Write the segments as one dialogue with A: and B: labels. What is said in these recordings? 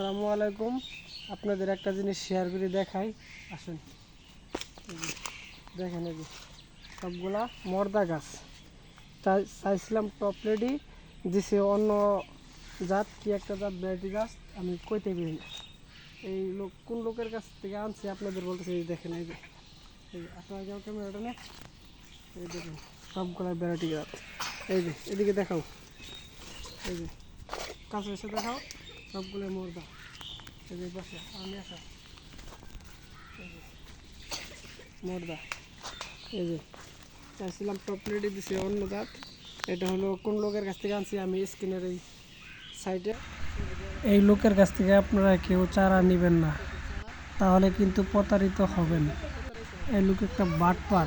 A: আসসালামু আলাইকুম। আপনাদের একটা জিনিস শেয়ার করে দেখাই। আসুন। দেখেন এই যে, সবগুলা মর্দা গাছ। চাই- চাইছিলাম টপ রেডি দিছে অন্য জাত, কি একটা জাত ভ্যারাইটি গাছ, আমি কইতে পারি না। এই লোক, কোন লোকের কাছ থেকে আনছি, আপনাদের বলতেছে, এই দেখেন এই যে। আপনারা কেমন ক্যামেরাটা নে। এই দেখুন, সবগুলা ভ্যারাইটি গাছ। এই যে, এদিকে দেখাও। এই যে কাছে এসে দেখাও। সবগুলো মুর্দা এই আমি আসা এই এই যে, চাইছিলাম টপ দিছে অন্য জাত। এটা হলো কোন লোকের কাছ থেকে আনছি আমি স্ক্রিনের এই সাইডে এই লোকের কাছ থেকে আপনারা কেউ চারা নেবেন না। তাহলে কিন্তু প্রতারিত হবেন। এই লোক একটা বাটপার।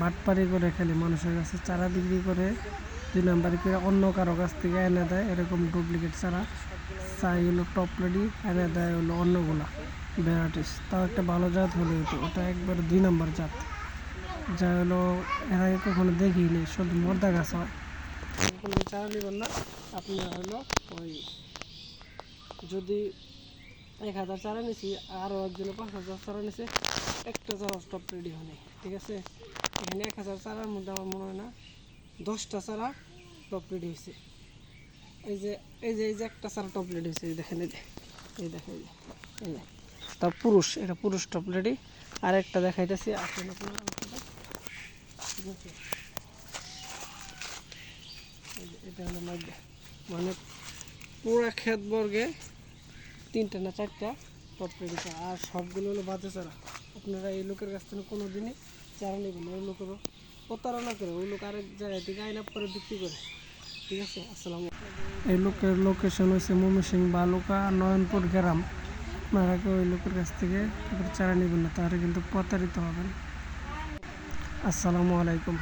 A: বাটপারি করে খেলে মানুষের কাছে চারা বিক্রি করে দুই নাম্বার করে অন্য কারও কাছ থেকে এনে দেয়, এরকম ডুপ্লিকেট চারা। চাই হলো টপ রেডি এনে দেয় হলো অন্যগুলা ভ্যারাইটিস তাও একটা ভালো জাত হলো ওটা ওটা একবার দুই নাম্বার জাত। যা হলো এর আগে কখনো দেখিনি। শুধু মর্দা গাছ হয়। কোনো চারা নেবেন না। আপনার হলো ওই যদি এক হাজার চারা নিছি আরও একজনে পাঁচ হাজার চারা নিছে, একটা চারা স্টপ রেডি হয়নি। ঠিক আছে? এখানে এক হাজার চারার মধ্যে আমার মনে হয় না দশটা চারা টপ রেডি হয়েছে। এই যে এই যে এই যে একটা চারা টপ রেডি হয়েছে, এই দেখেন, এই যে, এই দেখেন, এই যে তার পুরুষ, এটা পুরুষ টপ রেডি আর একটা দেখাইতেছি, আসেন আপনারা এটা হলো মাইডা মানে পুরা ক্ষেত বর্গে তিনটা না চারটা টপ রেডি চারা আর সবগুলো হলো বাজে চারা। আপনারা এই লোকের কাছ থেকে কোনো দিনই চারা নেবেন ওই লোকেরও প্রতারণা করে, ওই লোক আরেক জায়গায় থেকে আইন আপ করে বিক্রি করে। এই লোকের লোকেশন হয়েছে ময়মনসিং বালুকা নয়নপুর গ্রাম। আপনারা ওই লোকের কাছ থেকে চারা নেবেন না, তাহলে কিন্তু প্রতারিত হবেন। আসসালামু আলাইকুম।